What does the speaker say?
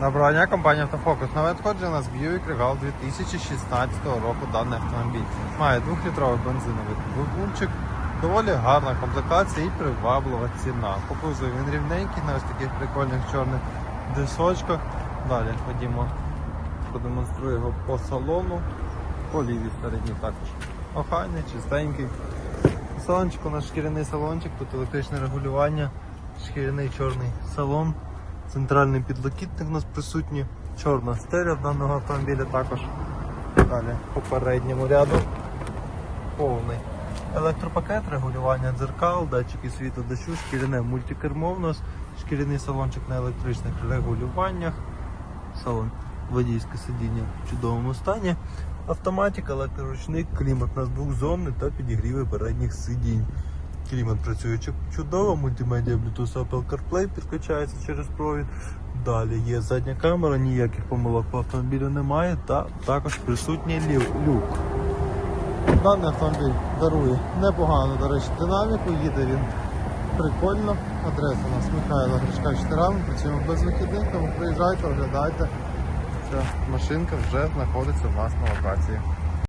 Доброго дня, компанія Автофокус. Нове надходження нас Buick Regal 2016 року даний автомобіль. Має 2-літровий бензиновий двигунчик, доволі гарна комплектація і приваблива ціна. По кузову він рівненький на ось таких прикольних чорних дисочках. Далі ходімо, продемонструю його по салону, по лівій стороні також. Охайний, чистенький. Салончик у нас шкіряний салончик, тут електричне регулювання, шкіряний чорний салон. Центральний підлокітник у нас присутній, чорна стеля в даного автомобіля також. Далі по передньому ряду повний електропакет, регулювання дзеркал, датчики світу дощу, шкіряне мультикермо в нас, шкіряний салончик на електричних регулюваннях, салон водійське сидіння в чудовому стані, автоматика, електроручник, клімат на двохзонний та підігріви передніх сидінь. Клімат працює чудово, мультимедіа Bluetooth Apple CarPlay підключається через провід. Далі є задня камера, ніяких помилок по автомобілю немає, та також присутній люк. Даний автомобіль дарує непогану, до речі, динаміку, їде він прикольно. Адреса у нас Михайла Гришка 4 працюємо без вихідних, тому приїжджайте, оглядайте. Ця машинка вже знаходиться у нас на локації.